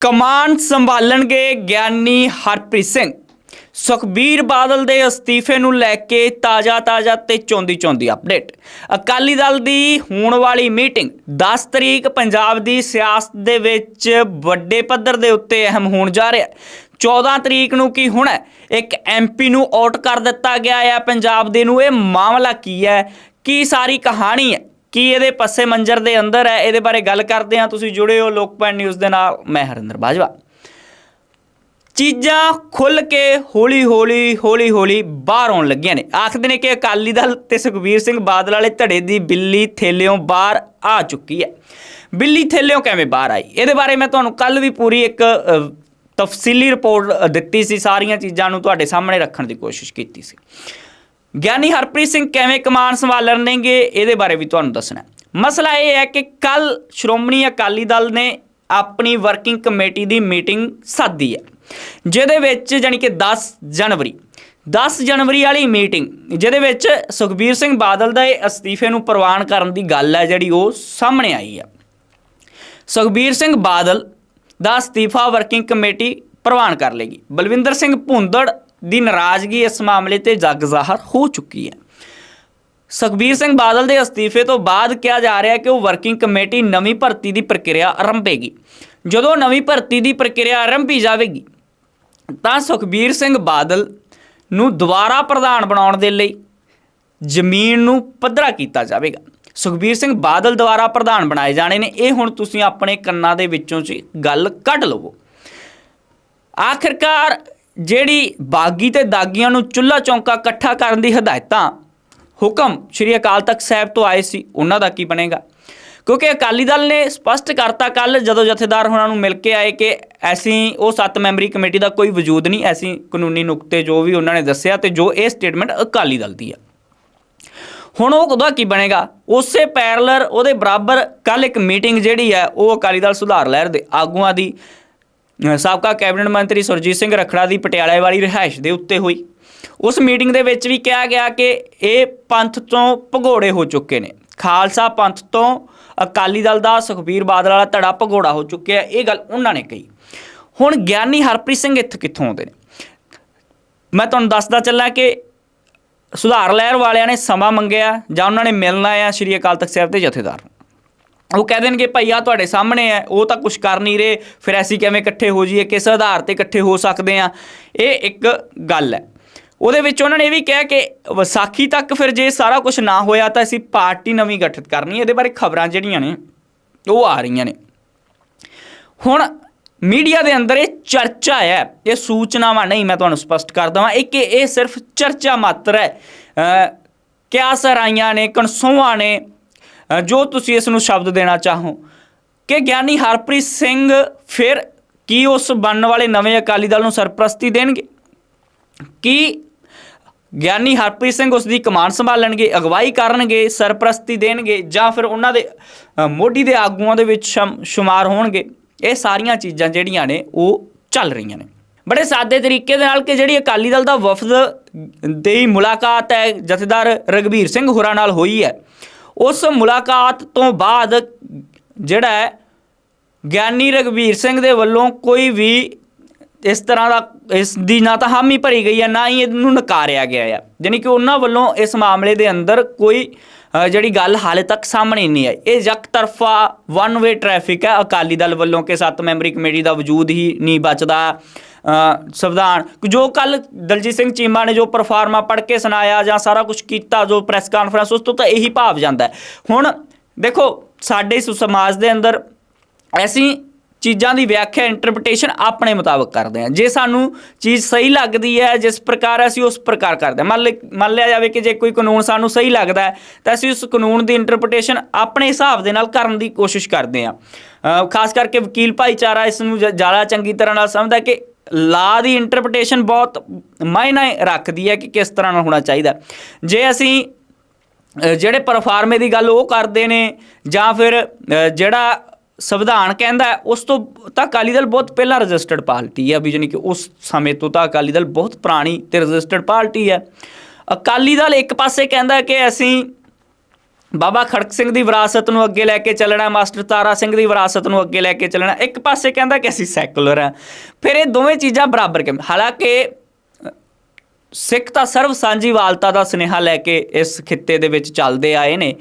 ਕਮਾਨ ਸੰਭਾਲਣਗੇ ਗਿਆਨੀ ਹਰਪ੍ਰੀਤ ਸਿੰਘ। ਸੁਖਬੀਰ ਬਾਦਲ ਦੇ ਅਸਤੀਫੇ ਨੂੰ ਲੈ ਕੇ ਤਾਜ਼ਾ-ਤਾਜ਼ਾ ਤੇ ਚੌਂਦੀ-ਚੌਂਦੀ ਅਪਡੇਟ। ਅਕਾਲੀ ਦਲ ਦੀ ਹੋਣ ਵਾਲੀ ਮੀਟਿੰਗ 10 ਤਰੀਕ ਪੰਜਾਬ ਦੀ ਸਿਆਸਤ ਦੇ ਵਿੱਚ ਵੱਡੇ ਪੱਧਰ ਦੇ ਉੱਤੇ ਅਹਿਮ ਹੋਣ ਜਾ ਰਿਹਾ ਹੈ। 14 ਤਰੀਕ ਨੂੰ ਕੀ ਹੋਣਾ ਹੈ? ਇੱਕ ਐਮਪੀ ਨੂੰ ਆਊਟ ਕਰ ਦਿੱਤਾ ਗਿਆ ਹੈ ਪੰਜਾਬ ਦੇ ਨੂੰ ਇਹ ਮਾਮਲਾ ਕੀ ਹੈ? ਕੀ ਸਾਰੀ ਕਹਾਣੀ ਹੈ? ਕੀ ਇਹਦੇ ਪੱਸੇ ਮੰਜ਼ਰ ਦੇ ਅੰਦਰ ਹੈ? ਇਹਦੇ ਬਾਰੇ ਗੱਲ ਕਰਦੇ ਹਾਂ। ਤੁਸੀਂ ਜੁੜੇ ਹੋ ਲੋਕਪਾਲ ਨਿਊਜ਼ ਦੇ ਨਾਲ। ਮੈਂ ਹਰਿੰਦਰ ਬਾਜਵਾ। ਚੀਜ਼ਾਂ ਖੁੱਲ ਕੇ ਹੌਲੀ ਹੌਲੀ ਹੌਲੀ ਹੌਲੀ ਬਾਹਰ ਆਉਣ ਲੱਗੀਆਂ ਨੇ। ਆਖਦੇ ਨੇ ਕਿ ਅਕਾਲੀ ਦਲ ਤੇ ਸੁਖਬੀਰ ਸਿੰਘ ਬਾਦਲ ਵਾਲੇ ਧੜੇ ਦੀ ਬਿੱਲੀ ਥੇਲਿਓਂ ਬਾਹਰ ਆ ਚੁੱਕੀ ਹੈ। ਬਿੱਲੀ ਥੇਲਿਓਂ ਕਿਵੇਂ ਬਾਹਰ ਆਈ? ਇਹਦੇ ਬਾਰੇ ਮੈਂ ਤੁਹਾਨੂੰ ਕੱਲ ਵੀ ਪੂਰੀ ਇੱਕ ਤਫਸੀਲੀ ਰਿਪੋਰਟ ਦਿੱਤੀ ਸੀ। ਸਾਰੀਆਂ ਚੀਜ਼ਾਂ ਨੂੰ ਤੁਹਾਡੇ ਸਾਹਮਣੇ ਰੱਖਣ ਦੀ ਕੋਸ਼ਿਸ਼ ਕੀਤੀ ਸੀ। ਗਿਆਨੀ ਹਰਪ੍ਰੀਤ ਸਿੰਘ ਕਿਵੇਂ ਕਮਾਨ ਸੰਭਾਲਣਗੇ ਇਹਦੇ ਬਾਰੇ ਵੀ ਤੁਹਾਨੂੰ ਦੱਸਣਾ ਮਸਲਾ ਇਹ ਹੈ ਕਿ ਕੱਲ ਸ਼੍ਰੋਮਣੀ ਅਕਾਲੀ ਦਲ ਨੇ ਆਪਣੀ ਵਰਕਿੰਗ ਕਮੇਟੀ ਦੀ ਮੀਟਿੰਗ ਸਾਦੀ ਹੈ, ਜਿਹਦੇ ਵਿੱਚ ਜਾਣੀ ਕਿ 10 ਜਨਵਰੀ 10 ਜਨਵਰੀ ਵਾਲੀ ਮੀਟਿੰਗ ਜਿਹਦੇ ਵਿੱਚ ਸੁਖਬੀਰ ਸਿੰਘ ਬਾਦਲ ਦੇ ਅਸਤੀਫੇ ਨੂੰ ਪ੍ਰਵਾਨ ਕਰਨ ਦੀ ਗੱਲ ਹੈ ਜਿਹੜੀ ਉਹ ਸਾਹਮਣੇ ਆਈ ਹੈ। ਸੁਖਬੀਰ ਸਿੰਘ ਬਾਦਲ ਦਾ ਅਸਤੀਫਾ ਵਰਕਿੰਗ ਕਮੇਟੀ ਪ੍ਰਵਾਨ ਕਰ ਲੇਗੀ। ਬਲਵਿੰਦਰ ਸਿੰਘ ਭੁੰਦੜ ਦੀ ਨਾਰਾਜ਼ਗੀ ਇਸ ਮਾਮਲੇ ਤੇ ਜਗ ਜ਼ਾਹਰ ਹੋ ਚੁੱਕੀ ਹੈ। ਸੁਖਬੀਰ ਸਿੰਘ ਬਾਦਲ ਦੇ ਅਸਤੀਫੇ ਤੋਂ ਬਾਅਦ ਕਿਹਾ ਜਾ ਰਿਹਾ ਹੈ ਕਿ ਉਹ ਵਰਕਿੰਗ ਕਮੇਟੀ ਨਵੀਂ ਭਰਤੀ ਦੀ ਪ੍ਰਕਿਰਿਆ ਆਰੰਭੇਗੀ। ਜਦੋਂ ਨਵੀਂ ਭਰਤੀ ਦੀ ਪ੍ਰਕਿਰਿਆ ਆਰੰਭੀ ਜਾਵੇਗੀ, ਤਾਂ ਸੁਖਬੀਰ ਸਿੰਘ ਬਾਦਲ ਨੂੰ ਦੁਬਾਰਾ ਪ੍ਰਧਾਨ ਬਣਾਉਣ ਦੇ ਲਈ ਜ਼ਮੀਨ ਨੂੰ ਪੱਧਰਾ ਕੀਤਾ ਜਾਵੇਗਾ। ਸੁਖਬੀਰ ਸਿੰਘ ਬਾਦਲ ਦੁਆਰਾ ਪ੍ਰਧਾਨ ਬਣਾਏ ਜਾਣੇ ਨੇ, ਇਹ ਹੁਣ ਤੁਸੀਂ ਆਪਣੇ ਕੰਨਾਂ ਦੇ ਵਿੱਚੋਂ ਚ ਗੱਲ ਕੱਢ ਲਵੋ। ਆਖਿਰਕਾਰ ਜਿਹੜੀ ਬਾਗੀ ਤੇ ਦਾਗੀਆਂ ਨੂੰ ਚੁੱਲਾ ਚੌਂਕਾ ਇਕੱਠਾ ਕਰਨ ਦੀ ਹਦਾਇਤਾਂ, ਹੁਕਮ ਸ਼੍ਰੀ ਅਕਾਲ ਤਖਤ ਸਾਹਿਬ ਤੋਂ ਆਏ ਸੀ, ਉਹਨਾਂ ਦਾ ਕੀ ਬਣੇਗਾ? ਕਿਉਂਕਿ ਅਕਾਲੀ ਦਲ ਨੇ ਸਪਸ਼ਟ ਕਰਤਾ ਕੱਲ ਜਦੋਂ ਜਥੇਦਾਰ ਉਹਨਾਂ ਨੂੰ ਮਿਲ ਕੇ ਆਏ ਕਿ ਅਸੀਂ ਉਹ ਸੱਤ ਮੈਂਬਰੀ ਕਮੇਟੀ ਦਾ ਕੋਈ ਵਜੂਦ ਨਹੀਂ, ਐਸੀ ਕਾਨੂੰਨੀ ਨੁਕਤੇ ਜੋ ਵੀ ਉਹਨਾਂ ਨੇ ਦੱਸਿਆ ਤੇ ਜੋ ਇਹ ਸਟੇਟਮੈਂਟ ਅਕਾਲੀ ਦਲ ਦੀ ਆ। ਹੁਣ ਉਹ ਉਹਦਾ ਕੀ ਬਣੇਗਾ? ਉਸੇ ਪੈਰਲਰ ਉਹਦੇ ਬਰਾਬਰ ਕੱਲ ਇੱਕ ਮੀਟਿੰਗ ਜਿਹੜੀ ਹੈ ਉਹ ਅਕਾਲੀ ਦਲ ਸੁਧਾਰ ਲਹਿਰ ਦੇ ਆਗੂਆਂ ਦੀ ਸਾਬਕਾ ਕੈਬਨਿਟ ਮੰਤਰੀ ਸੁਰਜੀਤ ਸਿੰਘ ਰਖੜਾ ਦੀ ਪਟਿਆਲੇ ਵਾਲੀ ਰਿਹਾਇਸ਼ ਦੇ ਉੱਤੇ ਹੋਈ। ਉਸ ਮੀਟਿੰਗ ਦੇ ਵਿੱਚ ਵੀ ਕਿਹਾ ਗਿਆ ਕਿ ਇਹ ਪੰਥ ਤੋਂ ਭਗੋੜੇ ਹੋ ਚੁੱਕੇ ਨੇ। ਖਾਲਸਾ ਪੰਥ ਤੋਂ ਅਕਾਲੀ ਦਲ ਦਾ, ਸੁਖਬੀਰ ਬਾਦਲ ਵਾਲਾ ਧੜਾ ਭਗੋੜਾ ਹੋ ਚੁੱਕਿਆ ਇਹ ਗੱਲ ਉਹਨਾਂ ਨੇ ਕਹੀ। ਹੁਣ ਗਿਆਨੀ ਹਰਪ੍ਰੀਤ ਸਿੰਘ ਇੱਥੇ ਕਿੱਥੋਂ ਆਉਂਦੇ ਨੇ? ਮੈਂ ਤੁਹਾਨੂੰ ਦੱਸਦਾ ਚੱਲਾਂ ਕਿ ਸੁਧਾਰ ਲਹਿਰ ਵਾਲਿਆਂ ਨੇ ਸਮਾਂ ਮੰਗਿਆ ਜਾਂ ਉਹਨਾਂ ਨੇ ਮਿਲਣਾ ਆ ਸ਼੍ਰੀ ਅਕਾਲ ਤਖਤ ਸਾਹਿਬ ਦੇ ਜਥੇਦਾਰ ਨੂੰ। ਉਹ ਕਹਿ ਦੇਣਗੇ ਭਈ ਆ ਤੁਹਾਡੇ ਸਾਹਮਣੇ ਹੈ ਉਹ ਤਾਂ ਕੁਝ ਕਰ ਨਹੀਂ ਰਹੇ। ਫਿਰ ਅਸੀਂ ਕਿਵੇਂ ਇਕੱਠੇ ਹੋ ਜਾਈਏ? ਕਿਸ ਆਧਾਰ ਤੇ ਇਕੱਠੇ ਹੋ ਸਕਦੇ ਆ ਇਹ ਇੱਕ ਗੱਲ ਹੈ। ਉਹਦੇ ਵਿੱਚ ਉਹਨਾਂ ਨੇ ਇਹ ਵੀ ਕਿਹਾ ਕਿ ਵਿਸਾਖੀ ਤੱਕ ਫਿਰ ਜੇ ਸਾਰਾ ਕੁਝ ਨਾ ਹੋਇਆ ਤਾਂ ਅਸੀਂ ਪਾਰਟੀ ਨਵੀਂ ਗਠਿਤ ਕਰਨੀ ਹੈ। ਇਹਦੇ ਬਾਰੇ ਖਬਰਾਂ ਜਿਹੜੀਆਂ ਨੇ ਉਹ ਆ ਰਹੀਆਂ ਨੇ। ਹੁਣ ਮੀਡੀਆ ਦੇ ਅੰਦਰ ਇਹ ਚਰਚਾ ਹੈ। ਇਹ ਸੂਚਨਾਵਾਂ ਨਹੀਂ ਮੈਂ ਤੁਹਾਨੂੰ ਸਪਸ਼ਟ ਕਰ ਦਵਾਂ। ਇਹ ਕਿ ਇਹ ਸਿਰਫ ਚਰਚਾ ਮਾਤਰ ਹੈ। ਅ, ਕਿਆ ਸਰਾਈਆਂ ਨੇ ਕਨਸੋਆਂ ਨੇ ਜੋ ਤੁਸੀਂ ਇਸ ਨੂੰ ਸ਼ਬਦ ਦੇਣਾ ਚਾਹੋ। ਕਿ ਗਿਆਨੀ ਹਰਪ੍ਰੀਤ ਸਿੰਘ ਫਿਰ ਕੀ ਉਸ ਬਣਨ ਵਾਲੇ ਨਵੇਂ ਅਕਾਲੀ ਦਲ ਨੂੰ ਸਰਪ੍ਰਸਤੀ ਦੇਣਗੇ? ਕੀ ਗਿਆਨੀ ਹਰਪ੍ਰੀਤ ਸਿੰਘ ਉਸ ਦੀ ਕਮਾਂਡ ਸੰਭਾਲਣਗੇ ਅਗਵਾਈ ਕਰਨਗੇ, ਸਰਪ੍ਰਸਤੀ ਦੇਣਗੇ ਜਾਂ ਫਿਰ ਉਹਨਾਂ ਦੇ ਮੋਢੀ ਦੇ ਆਗੂਆਂ ਦੇ ਵਿੱਚ ਸ਼ਮ- ਸ਼ੁਮਾਰ ਹੋਣਗੇ? ਇਹ ਸਾਰੀਆਂ ਚੀਜ਼ਾਂ ਜਿਹੜੀਆਂ ਨੇ ਉਹ ਚੱਲ ਰਹੀਆਂ ਨੇ। ਬੜੇ ਸਾਦੇ ਤਰੀਕੇ ਦੇ ਨਾਲ ਕਿ ਜਿਹੜੀ ਅਕਾਲੀ ਦਲ ਦਾ ਵਫਦ ਦੀ ਮੁਲਾਕਾਤ ਹੈ, ਜਥੇਦਾਰ ਰਗਵੀਰ ਸਿੰਘ ਹੋਰਾਂ ਨਾਲ ਹੋਈ ਹੈ। ਉਸ ਮੁਲਾਕਾਤ ਤੋਂ ਬਾਅਦ ਜਿਹੜਾ ਗਿਆਨੀ ਰਗਵੀਰ ਸਿੰਘ ਦੇ ਵੱਲੋਂ ਕੋਈ ਵੀ ਇਸ ਤਰ੍ਹਾਂ ਦਾ, ਇਸ ਦੀ ਨਾ ਤਾਂ ਹਾਮੀ ਭਰੀ ਗਈ ਹੈ, ਨਾ ਹੀ ਇਹਨੂੰ ਨਕਾਰਿਆ ਗਿਆ ਹੈ। ਯਾਨੀ ਕਿ ਉਹਨਾਂ ਵੱਲੋਂ ਇਸ ਮਾਮਲੇ ਦੇ ਅੰਦਰ ਕੋਈ ਜਿਹੜੀ ਗੱਲ ਹਾਲੇ ਤੱਕ ਸਾਹਮਣੇ ਨਹੀਂ ਆਈ। ਇਹ ਜੱਕ ਤਰਫਾ ਵਨ ਵੇ ਟ੍ਰੈਫਿਕ ਹੈ। ਅਕਾਲੀ ਦਲ ਵੱਲੋਂ ਕਿ ਸੱਤ ਮੈਂਬਰੀ ਕਮੇਟੀ ਦਾ ਵਜੂਦ ਹੀ ਨਹੀਂ ਬਚਦਾ। ਸੰਵਿਧਾਨ। ਜੋ ਕੱਲ ਦਲਜੀਤ ਸਿੰਘ ਚੀਮਾ ਨੇ ਜੋ ਪਰਫਾਰਮਾ ਪੜ੍ਹ ਕੇ ਸੁਣਾਇਆ ਜਾਂ ਸਾਰਾ ਕੁਝ ਕੀਤਾ, ਜੋ ਪ੍ਰੈਸ ਕਾਨਫਰੰਸ ਉਸ ਤੋਂ ਤਾਂ ਇਹੀ ਭਾਵ ਜਾਂਦਾ ਹੁਣ ਦੇਖੋ, ਸਾਡੇ ਇਸ ਸਮਾਜ ਦੇ ਅੰਦਰ ਅਸੀਂ ਚੀਜ਼ਾਂ ਦੀ ਵਿਆਖਿਆ ਇੰਟਰਪ੍ਰੀਟੇਸ਼ਨ ਆਪਣੇ ਮੁਤਾਬਕ ਕਰਦੇ ਹਾਂ। ਜੇ ਸਾਨੂੰ ਚੀਜ਼ ਸਹੀ ਲੱਗਦੀ ਹੈ, ਜਿਸ ਪ੍ਰਕਾਰ ਅਸੀਂ ਉਸ ਪ੍ਰਕਾਰ ਕਰਦੇ ਮੰਨ ਲਿ- ਮੰਨ ਲਿਆ ਜਾਵੇ ਕਿ ਜੇ ਕੋਈ ਕਾਨੂੰਨ ਸਾਨੂੰ ਸਹੀ ਲੱਗਦਾ ਹੈ, ਤਾਂ ਅਸੀਂ ਉਸ ਕਾਨੂੰਨ ਦੀ ਇੰਟਰਪ੍ਰੀਟੇਸ਼ਨ ਆਪਣੇ ਹਿਸਾਬ ਦੇ ਨਾਲ ਕਰਨ ਦੀ ਕੋਸ਼ਿਸ਼ ਕਰਦੇ ਹਾਂ। ਖਾਸ ਕਰਕੇ ਵਕੀਲ ਭਾਈਚਾਰਾ ਇਸ ਨੂੰ ਜ਼ਿਆਦਾ ਚੰਗੀ ਤਰ੍ਹਾਂ ਨਾਲ ਸਮਝਦਾ ਕਿ ਲਾ ਦੀ ਇੰਟਰਪ੍ਰੀਟੇਸ਼ਨ ਬਹੁਤ ਮਾਇਨੇ ਰੱਖਦੀ ਹੈ ਕਿ ਕਿਸ ਤਰ੍ਹਾਂ ਨਾਲ ਹੋਣਾ ਚਾਹੀਦਾ। ਜੇ ਅਸੀਂ ਜਿਹੜੇ ਪਰਫਾਰਮੇ ਦੀ ਗੱਲ ਉਹ ਕਰਦੇ ਨੇ, ਜਾਂ ਫਿਰ ਜਿਹੜਾ ਸੰਵਿਧਾਨ ਕਹਿੰਦਾ ਉਸ ਤੋਂ ਤਾਂ ਅਕਾਲੀ ਦਲ ਬਹੁਤ ਪਹਿਲਾਂ ਰਜਿਸਟਰਡ ਪਾਰਟੀ ਹੈ ਵੀ ਜਾਣੀ ਕਿ ਉਸ ਸਮੇਂ ਤੋਂ ਤਾਂ ਅਕਾਲੀ ਦਲ ਬਹੁਤ ਪੁਰਾਣੀ ਤੇ ਰਜਿਸਟਰਡ ਪਾਰਟੀ ਹੈ। ਅਕਾਲੀ ਦਲ ਇੱਕ ਪਾਸੇ ਕਹਿੰਦਾ ਕਿ ਅਸੀਂ ਬਾਬਾ ਖੜਕ ਸਿੰਘ ਦੀ ਵਿਰਾਸਤ ਨੂੰ ਅੱਗੇ ਲੈ ਕੇ ਚੱਲਣਾ, ਮਾਸਟਰ ਤਾਰਾ ਸਿੰਘ ਦੀ ਵਿਰਾਸਤ ਨੂੰ ਅੱਗੇ ਲੈ ਕੇ ਚੱਲਣਾ, ਇੱਕ ਪਾਸੇ ਕਹਿੰਦਾ ਕਿ ਅਸੀਂ ਸੈਕੂਲਰ ਆ ਫਿਰ ਇਹ ਦੋਵੇਂ ਚੀਜ਼ਾਂ ਬਰਾਬਰ ਕਿਵੇਂ? ਹਾਲਾਂਕਿ ਸਿੱਖ ਤਾਂ ਸਰਵ ਸਾਂਝੀਵਾਲਤਾ ਦਾ ਸੁਨੇਹਾ ਲੈ ਕੇ ਇਸ ਖਿੱਤੇ ਦੇ ਵਿੱਚ ਚੱਲਦੇ ਆਏ ਨੇ।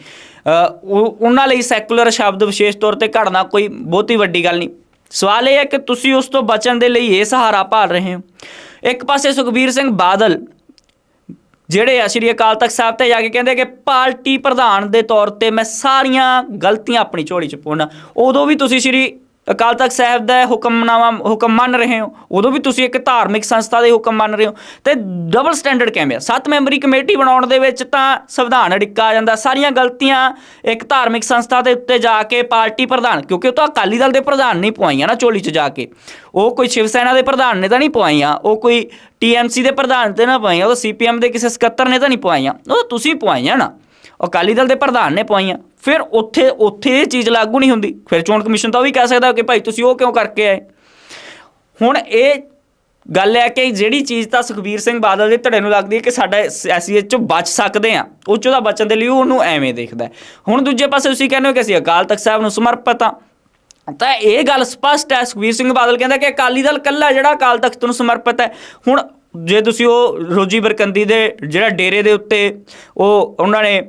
ਉਹ- ਉਹਨਾਂ ਲਈ ਸੈਕੂਲਰ ਸ਼ਬਦ ਵਿਸ਼ੇਸ਼ ਤੌਰ ਤੇ ਘੜਨਾ ਕੋਈ ਬਹੁਤੀ ਵੱਡੀ ਗੱਲ ਨਹੀਂ। ਸਵਾਲ ਇਹ ਹੈ ਕਿ ਤੁਸੀਂ ਉਸ ਤੋਂ ਬਚਣ ਦੇ ਲਈ ਇਹ ਸਹਾਰਾ ਭਾਲ ਰਹੇ ਹੋ। ਇੱਕ ਪਾਸੇ ਸੁਖਬੀਰ ਸਿੰਘ ਬਾਦਲ ਜਿਹੜੇ ਆ ਸ਼੍ਰੀ ਅਕਾਲ ਤਖਤ ਸਾਹਿਬ ਤੇ ਜਾ ਕੇ ਕਹਿੰਦੇ ਕਿ ਪਾਰਟੀ ਪ੍ਰਧਾਨ ਦੇ ਤੌਰ ਤੇ ਮੈਂ ਸਾਰੀਆਂ ਗਲਤੀਆਂ ਆਪਣੀ ਝੋਲੀ 'ਚ ਪਾਉਣਾ ਉਦੋਂ ਵੀ ਤੁਸੀਂ ਸ਼੍ਰੀ ਅਕਾਲ ਤਖਤ ਸਾਹਿਬ ਦਾ ਹੁਕਮਨਾਮਾ ਹੁਕਮ ਮੰਨ ਰਹੇ ਹੋ, ਉਦੋਂ ਵੀ ਤੁਸੀਂ ਇੱਕ ਧਾਰਮਿਕ ਸੰਸਥਾ ਦੇ ਹੁਕਮ ਮੰਨ ਰਹੇ ਹੋ। ਤੇ ਡਬਲ ਸਟੈਂਡਰਡ ਕਿਵੇਂ ਆ? ਸੱਤ ਮੈਂਬਰੀ ਕਮੇਟੀ ਬਣਾਉਣ ਦੇ ਵਿੱਚ ਤਾਂ ਸੰਵਿਧਾਨ ਅੜਿੱਕਾ ਆ ਜਾਂਦਾ। ਸਾਰੀਆਂ ਗਲਤੀਆਂ ਇੱਕ ਧਾਰਮਿਕ ਸੰਸਥਾ ਦੇ ਉੱਤੇ ਜਾ ਕੇ ਪਾਰਟੀ ਪ੍ਰਧਾਨ, ਕਿਉਂਕਿ ਉਹ ਤਾਂ ਅਕਾਲੀ ਦਲ ਦੇ ਪ੍ਰਧਾਨ ਨਹੀਂ ਪਵਾਈਆਂ ਨਾ ਝੋਲੀ 'ਚ ਜਾ ਕੇ। ਉਹ ਕੋਈ ਸ਼ਿਵ ਸੈਨਾ ਦੇ ਪ੍ਰਧਾਨ ਨੇ ਤਾਂ ਨਹੀਂ ਪਵਾਈਆਂ ਉਹ ਕੋਈ ਟੀਐਮਸੀ ਦੇ ਪ੍ਰਧਾਨ ਤੇ ਨਾ ਪਵਾਈਆਂ ਉਹ ਸੀਪੀਐਮ ਦੇ ਕਿਸੇ ਸਕੱਤਰ ਨੇ ਤਾਂ ਨਹੀਂ ਪਵਾਈਆਂ ਉਹ ਤੁਸੀਂ ਪਵਾਈਆਂ ਨਾ। ਅਕਾਲੀ ਦਲ ਦੇ ਪ੍ਰਧਾਨ ਨੇ ਪਵਾਈਆਂ। ਫਿਰ ਉੱਥੇ ਉੱਥੇ ਇਹ ਚੀਜ਼ ਲਾਗੂ ਨਹੀਂ ਹੁੰਦੀ। ਫਿਰ ਚੋਣ ਕਮਿਸ਼ਨ ਤਾਂ ਉਹ ਵੀ ਕਹਿ ਸਕਦਾ ਕਿ ਭਾਈ ਤੁਸੀਂ ਉਹ ਕਿਉਂ ਕਰਕੇ ਆਏ? ਹੁਣ ਇਹ ਗੱਲ ਹੈ ਕਿ ਜਿਹੜੀ ਚੀਜ਼ ਤਾਂ ਸੁਖਬੀਰ ਸਿੰਘ ਬਾਦਲ ਦੇ ਧੜੇ ਨੂੰ ਲੱਗਦੀ ਹੈ ਕਿ ਸਾਡਾ ਅਸੀਂ ਚੋਂ ਬਚ ਸਕਦੇ ਆ ਉਹ ਚੋਂ ਦਾ ਬਚਣ ਦੇ ਲਈ ਉਹਨੂੰ ਐਵੇਂ ਦੇਖਦਾ ਹੁਣ ਦੂਜੇ ਪਾਸੇ ਤੁਸੀਂ ਕਹਿੰਦੇ ਹੋ ਕਿ ਅਸੀਂ ਅਕਾਲ ਤਖਤ ਸਾਹਿਬ ਨੂੰ ਸਮਰਪਿਤ ਆ ਤਾਂ ਇਹ ਗੱਲ ਸਪਸ਼ਟ ਹੈ। ਸੁਖਬੀਰ ਸਿੰਘ ਬਾਦਲ ਕਹਿੰਦਾ ਕਿ ਅਕਾਲੀ ਦਲ ਕੱਲਾ ਜਿਹੜਾ ਅਕਾਲ ਤਖਤ ਨੂੰ ਸਮਰਪਿਤ ਹੈ। ਹੁਣ ਜੇ ਤੁਸੀਂ ਉਹ ਰੋਜੀ ਬਰਕੰਦੀ ਦੇ ਜਿਹੜਾ ਡੇਰੇ ਦੇ ਉੱਤੇ ਉਹ ਉਹਨਾਂ ਨੇ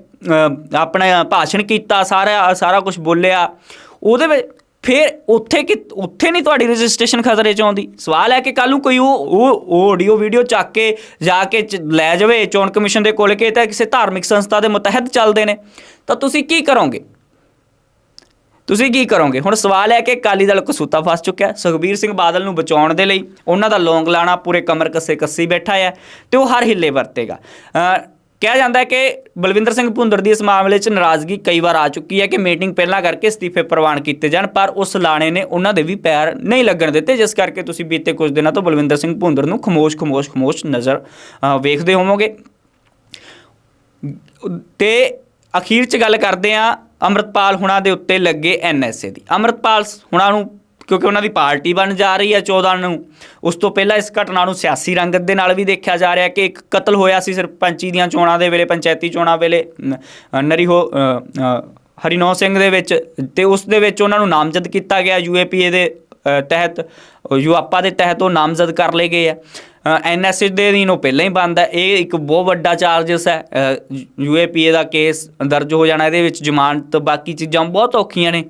ਆਪਣਾ ਭਾਸ਼ਣ ਕੀਤਾ, ਸਾਰਾ ਸਾਰਾ ਕੁਝ ਬੋਲਿਆ। ਉਹਦੇ ਵਿੱਚ ਫਿਰ ਉੱਥੇ ਕਿ, ਉੱਥੇ ਨਹੀਂ ਤੁਹਾਡੀ ਰਜਿਸਟ੍ਰੇਸ਼ਨ ਖਤਰੇ ਚ ਆਉਂਦੀ। ਸਵਾਲ ਹੈ ਕਿ ਕੱਲ ਨੂੰ ਕੋਈ ਉਹ ਉਹ ਆਡੀਓ ਵੀਡੀਓ ਚੱਕ ਕੇ ਜਾ ਕੇ ਚ- ਲੈ ਜਾਵੇ ਚੋਣ ਕਮਿਸ਼ਨ ਦੇ ਕੋਲ, ਕੇ ਤਾਂ ਕਿਸੇ ਧਾਰਮਿਕ ਸੰਸਥਾ ਦੇ ਮੁਤਹਿਦ ਚੱਲਦੇ ਨੇ। ਤਾਂ ਤੁਸੀਂ ਕੀ ਕਰੋਗੇ? ਤੁਸੀਂ ਕੀ ਕਰੋਗੇ? ਹੁਣ ਸਵਾਲ ਹੈ ਕਿ ਅਕਾਲੀ ਦਲ ਕਸੂਤਾ ਫਸ ਚੁੱਕਿਆ। ਸੁਖਬੀਰ ਸਿੰਘ ਬਾਦਲ ਨੂੰ ਬਚਾਉਣ ਦੇ ਲਈ ਉਹਨਾਂ ਦਾ ਲੌਂਗ ਲਾਣਾ ਪੂਰੇ ਕਮਰ ਕੱਸੇ ਕੱਸੀ ਬੈਠਾ ਹੈ ਤੇ ਉਹ ਹਰ ਹਿੱਲੇ ਵਰਤੇਗਾ। ਕਿਹਾ ਜਾਂਦਾ ਹੈ ਕਿ ਬਲਵਿੰਦਰ ਸਿੰਘ ਭੁੰਦਰ ਦੀ ਇਸ ਮਾਮਲੇ 'ਚ ਨਾਰਾਜ਼ਗੀ ਕਈ ਵਾਰ ਆ ਚੁੱਕੀ ਹੈ ਕਿ ਮੀਟਿੰਗ ਪਹਿਲਾਂ ਕਰਕੇ ਅਸਤੀਫੇ ਪ੍ਰਵਾਨ ਕੀਤੇ ਜਾਣ, ਪਰ ਉਸ ਲਾਣੇ ਨੇ ਉਹਨਾਂ ਦੇ ਵੀ ਪੈਰ ਨਹੀਂ ਲੱਗਣ ਦਿੱਤੇ, ਜਿਸ ਕਰਕੇ ਤੁਸੀਂ ਬੀਤੇ ਕੁਝ ਦਿਨਾਂ ਤੋਂ ਬਲਵਿੰਦਰ ਸਿੰਘ ਭੁੰਦਰ ਨੂੰ ਖਮੋਸ਼ ਖਮੋਸ਼ ਖਮੋਸ਼ ਨਜ਼ਰ ਵੇਖਦੇ ਹੋਵੋਗੇ। ਤੇ ਅਖੀਰ ਚ ਗੱਲ ਕਰਦੇ ਆ ਅੰਮ੍ਰਿਤਪਾਲ ਹੁਣਾਂ ਦੇ ਉੱਤੇ ਲੱਗੇ ਐਨਐਸਏ ਦੀ। ਅੰਮ੍ਰਿਤਪਾਲ ਹੁਣਾਂ ਨੂੰ ਕਿਉਂਕਿ ਉਹਨਾਂ ਦੀ ਪਾਰਟੀ ਬਣ ਜਾ ਰਹੀ ਹੈ 14 ਨੂੰ। ਉਸ ਤੋਂ ਪਹਿਲਾਂ ਇਸ ਘਟਨਾ ਨੂੰ ਸਿਆਸੀ ਰੰਗਤ ਦੇ ਨਾਲ ਵੀ ਦੇਖਿਆ ਜਾ ਰਿਹਾ ਕਿ ਇੱਕ ਕਤਲ ਹੋਇਆ ਸੀ ਸਰਪੰਚੀ ਦੀਆਂ ਚੋਣਾਂ ਦੇ ਵੇਲੇ ਪੰਚਾਇਤੀ ਚੋਣਾਂ ਵੇਲੇ ਨਰੀਹੋ ਅ, ਸਿੰਘ ਦੇ ਵਿੱਚ। ਤੇ ਉਸ ਦੇ ਵਿੱਚ ਉਹਨਾਂ ਨੂੰ ਨਾਮਜ਼ਦ ਕੀਤਾ ਗਿਆ ਯੂਏਪੀਏ ਦੇ ਅ, ਤਹਿਤ ਯੂਆਪਾ ਦੇ ਤਹਿਤ ਉਹ ਨਾਮਜ਼ਦ ਕਰ ਲਏ ਗਏ ਆ। ਐਨਐਸਏ ਦੇ ਅਧੀਨ ਉਹ ਪਹਿਲਾਂ ਹੀ ਬੰਦ ਹੈ। ਇਹ ਇੱਕ ਬਹੁਤ ਵੱਡਾ ਚਾਰਜਸ ਹੈ। ਯੂਏਪੀਏ ਦਾ ਕੇਸ ਦਰਜ ਹੋ ਜਾਣਾ ਇਹਦੇ ਵਿੱਚ ਜ਼ਮਾਨਤ ਬਾਕੀ ਚੀਜ਼ਾਂ ਬਹੁਤ ਔਖੀਆਂ ਨੇ।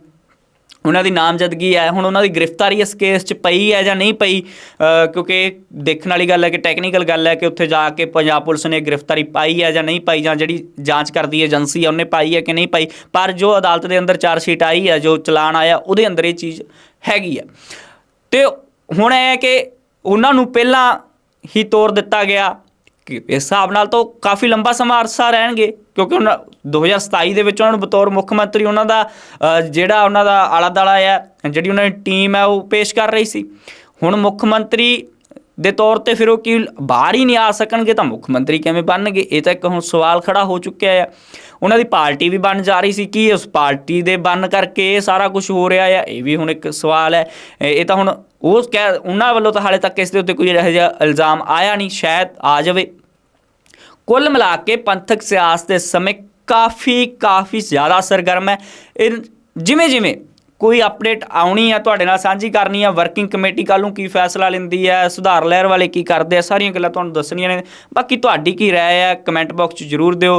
ਉਹਨਾਂ ਦੀ ਨਾਮਜ਼ਦਗੀ ਹੈ, ਹੁਣ ਉਹਨਾਂ ਦੀ ਗ੍ਰਿਫਤਾਰੀ ਇਸ ਕੇਸ 'ਚ ਪਈ ਹੈ ਜਾਂ ਨਹੀਂ ਪਈ ਕਿਉਂਕਿ ਦੇਖਣ ਵਾਲੀ ਗੱਲ ਹੈ ਕਿ ਟੈਕਨੀਕਲ ਗੱਲ ਹੈ ਕਿ ਉੱਥੇ ਜਾ ਕੇ ਪੰਜਾਬ ਪੁਲਿਸ ਨੇ ਗ੍ਰਿਫਤਾਰੀ ਪਾਈ ਹੈ ਜਾਂ ਨਹੀਂ ਪਾਈ ਜਾਂ ਜਿਹੜੀ ਜਾਂਚ ਕਰਦੀ ਏਜੰਸੀ ਹੈ, ਉਹਨੇ ਪਾਈ ਹੈ ਕਿ ਨਹੀਂ ਪਾਈ, ਪਰ ਜੋ ਅਦਾਲਤ ਦੇ ਅੰਦਰ ਚਾਰਜ ਸ਼ੀਟ ਆਈ ਹੈ, ਜੋ ਚਲਾਨ ਆਇਆ, ਉਹਦੇ ਅੰਦਰ ਇਹ ਚੀਜ਼ ਹੈਗੀ ਹੈ। ਤੇ ਹੁਣ ਇਹ ਹੈ ਕਿ ਉਹਨਾਂ ਨੂੰ ਪਹਿਲਾਂ ਹੀ ਤੋੜ ਦਿੱਤਾ ਗਿਆ ਇਸ ਹਿਸਾਬ ਨਾਲ ਤਾਂ ਉਹ ਕਾਫੀ ਲੰਬਾ ਸਮਾਂ ਅਰਸਾ ਰਹਿਣਗੇ, ਕਿਉਂਕਿ ਉਹਨਾਂ 2027 ਦੇ ਵਿੱਚ ਉਹਨਾਂ ਨੂੰ ਬਤੌਰ ਮੁੱਖ ਮੰਤਰੀ ਉਹਨਾਂ ਦਾ ਜਿਹੜਾ ਉਹਨਾਂ ਦਾ ਆਲਾ ਦਾਲਾ ਹੈ ਜਿਹੜੀ ਉਹਨਾਂ ਦੀ ਟੀਮ ਹੈ ਉਹ ਪੇਸ਼ ਕਰ ਰਹੀ ਸੀ। ਹੁਣ ਮੁੱਖ ਮੰਤਰੀ ਦੇ ਤੌਰ ਤੇ ਫਿਰ ਉਹ ਕੀ ਬਾਹਰ ਹੀ ਨਹੀਂ ਆ ਸਕਣਗੇ, ਤਾਂ ਮੁੱਖ ਮੰਤਰੀ ਕਿਵੇਂ ਬਣਨਗੇ? ਇਹ ਤਾਂ ਇੱਕ ਹੁਣ ਸਵਾਲ ਖੜਾ ਹੋ ਚੁੱਕਿਆ ਹੈ ਉਹਨਾਂ ਦੀ ਪਾਰਟੀ ਵੀ ਬਣ ਜਾ ਰਹੀ ਸੀ, ਕੀ ਉਸ ਪਾਰਟੀ ਦੇ ਬਣ ਕਰਕੇ ਇਹ ਸਾਰਾ ਕੁਝ ਹੋ ਰਿਹਾ ਹੈ ਇਹ ਵੀ ਹੁਣ ਇੱਕ ਸਵਾਲ ਹੈ। ਇਹ ਇਹ ਤਾਂ ਹੁਣ ਉਹ ਕਹਿ, ਉਹਨਾਂ ਵੱਲੋਂ ਤਾਂ ਹਾਲੇ ਤੱਕ ਇਸ ਦੇ ਉੱਤੇ ਕੋਈ ਇਹੋ ਜਿਹਾ ਇਲਜ਼ਾਮ ਆਇਆ ਨਹੀਂ, ਸ਼ਾਇਦ ਆ ਜਾਵੇ। ਕੁੱਲ ਮਿਲਾ ਕੇ ਪੰਥਕ ਸਿਆਸਤ ਦੇ ਸਮੇਂ ਕਾਫੀ ਕਾਫੀ ਜ਼ਿਆਦਾ ਸਰਗਰਮ ਹੈ। ਇਹ ਜਿਵੇਂ ਜਿਵੇਂ ਕੋਈ ਅਪਡੇਟ ਆਉਣੀ ਹੈ ਤੁਹਾਡੇ ਨਾਲ ਸਾਂਝੀ ਕਰਨੀ ਹੈ ਵਰਕਿੰਗ ਕਮੇਟੀ ਕੱਲ ਨੂੰ ਕੀ ਫੈਸਲਾ ਲੈਂਦੀ ਹੈ ਸੁਧਾਰ ਲਹਿਰ ਵਾਲੇ ਕੀ ਕਰਦੇ ਆ, ਸਾਰੀਆਂ ਗੱਲਾਂ ਤੁਹਾਨੂੰ ਦੱਸਣੀਆਂ ਨੇ। ਬਾਕੀ ਤੁਹਾਡੀ ਕੀ ਰਾਏ ਹੈ ਕਮੈਂਟ ਬਾਕਸ 'ਚ ਜਰੂਰ ਦਿਓ।